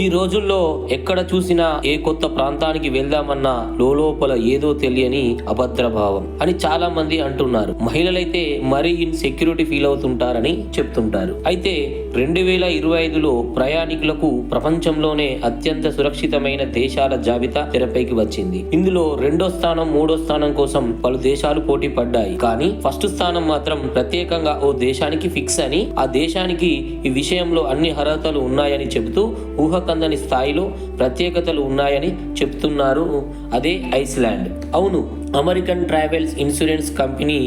ఈ రోజుల్లో ఎక్కడ చూసినా ఏ కొత్త ప్రాంతానికి వెళ్దామన్నా లోపల ఏదో తెలియని అభద్ర భావం అని చాలా మంది అంటున్నారు. మహిళలైతే మరీ ఇన్సెక్యూరిటీ ఫీల్ అవుతుంటారని చెప్తుంటారు. అయితే రెండు వేల ఇరవై ఐదులో ప్రయాణికులకు ప్రపంచంలోనే అత్యంత సురక్షితమైన దేశాల జాబితా తెరపైకి వచ్చింది. ఇందులో రెండో స్థానం మూడో స్థానం కోసం పలు దేశాలు పోటీ పడ్డాయి. కానీ ఫస్ట్ స్థానం మాత్రం ప్రత్యేకంగా ఓ దేశానికి ఫిక్స్ అని ఆ దేశానికి ఈ విషయంలో అన్ని అర్హతలు ఉన్నాయని చెబుతూ ఊహ ఊహకందని స్థాయిలో ప్రత్యేకతలు ఉన్నాయని చెప్తున్నారు. అదే ఐస్లాండ్. అవును American travels insurance company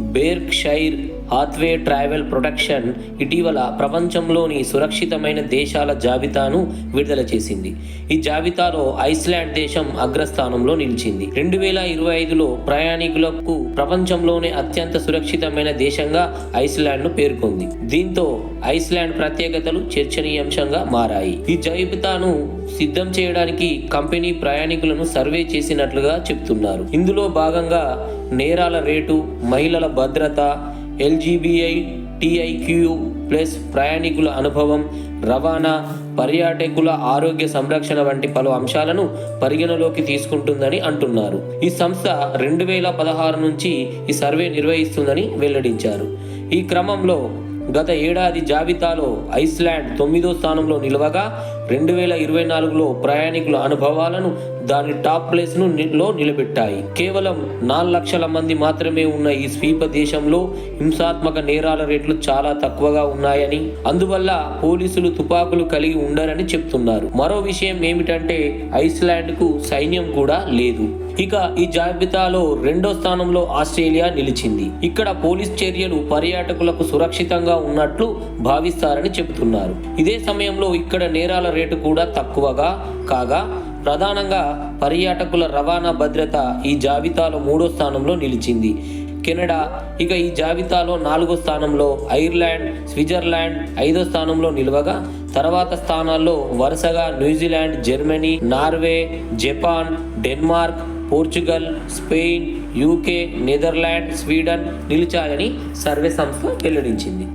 Berkshire Hathaway travel protection ఇటీవల ప్రపంచంలోని సురక్షితమైన దేశాల జాబితాను విడుదల చేసింది. ఈ జాబితాలో ఐస్లాండ్ దేశం అగ్రస్థానంలో నిలిచింది. రెండు వేల ఇరవై ఐదులో ప్రయాణికులకు ప్రపంచంలోనే అత్యంత సురక్షితమైన దేశంగా ఐస్లాండ్ను పేర్కొంది. దీంతో ఐస్లాండ్ ప్రత్యేకతలు చర్చనీయాంశంగా మారాయి. ఈ జాబితాను సిద్ధం చేయడానికి కంపెనీ ప్రయాణికులను సర్వే చేసినట్లుగా చెప్తున్నారు. ఇందులో భాగంగా నేరాల రేటు మహిళల భద్రత ఎల్జీబీఐ టీఐక్యూ ప్లస్ ప్రయాణికుల అనుభవం రవాణా పర్యాటకుల ఆరోగ్య సంరక్షణ వంటి పలు అంశాలను పరిగణలోకి తీసుకుంటుందని అంటున్నారు. ఈ సంస్థ రెండు వేల పదహారు నుంచి ఈ సర్వే నిర్వహిస్తుందని వెల్లడించారు. ఈ క్రమంలో గత ఏడాది జాబితాలో ఐస్లాండ్ తొమ్మిదో స్థానంలో నిలవగా రెండు వేల ఇరవై నాలుగులో ప్రయాణికుల అనుభవాలను దాని టాప్ ప్లేస్ను లో నిలబెట్టాయి. కేవలం నాలుగు లక్షల మంది మాత్రమే ఉన్న ఈ స్వీప దేశంలో హింసాత్మక నేరాల రేట్లు చాలా తక్కువగా ఉన్నాయని అందువల్ల పోలీసులు తుపాకులు కలిగి ఉండరని చెప్తున్నారు. మరో విషయం ఏమిటంటే ఐస్లాండ్కు సైన్యం కూడా లేదు. ఇక ఈ జాబితాలో రెండో స్థానంలో ఆస్ట్రేలియా నిలిచింది. ఇక్కడ పోలీస్ చర్యలు పర్యాటకులకు సురక్షితంగా ఉన్నట్లు భావిస్తారని చెబుతున్నారు. ఇదే సమయంలో ఇక్కడ నేరాల రేటు కూడా తక్కువగా కాగా ప్రధానంగా పర్యాటకుల రవాణా భద్రత ఈ జాబితాలో మూడో స్థానంలో నిలిచింది. కెనడా ఇక ఈ జాబితాలో నాలుగో స్థానంలో ఐర్లాండ్ స్విట్జర్లాండ్ ఐదో స్థానంలో నిలవగా తర్వాత స్థానాల్లో వరుసగా New Zealand Germany Norway Japan Denmark Portugal Spain UK Netherland Sweden నిలిచాయని survey సంస్థ వెల్లడించింది.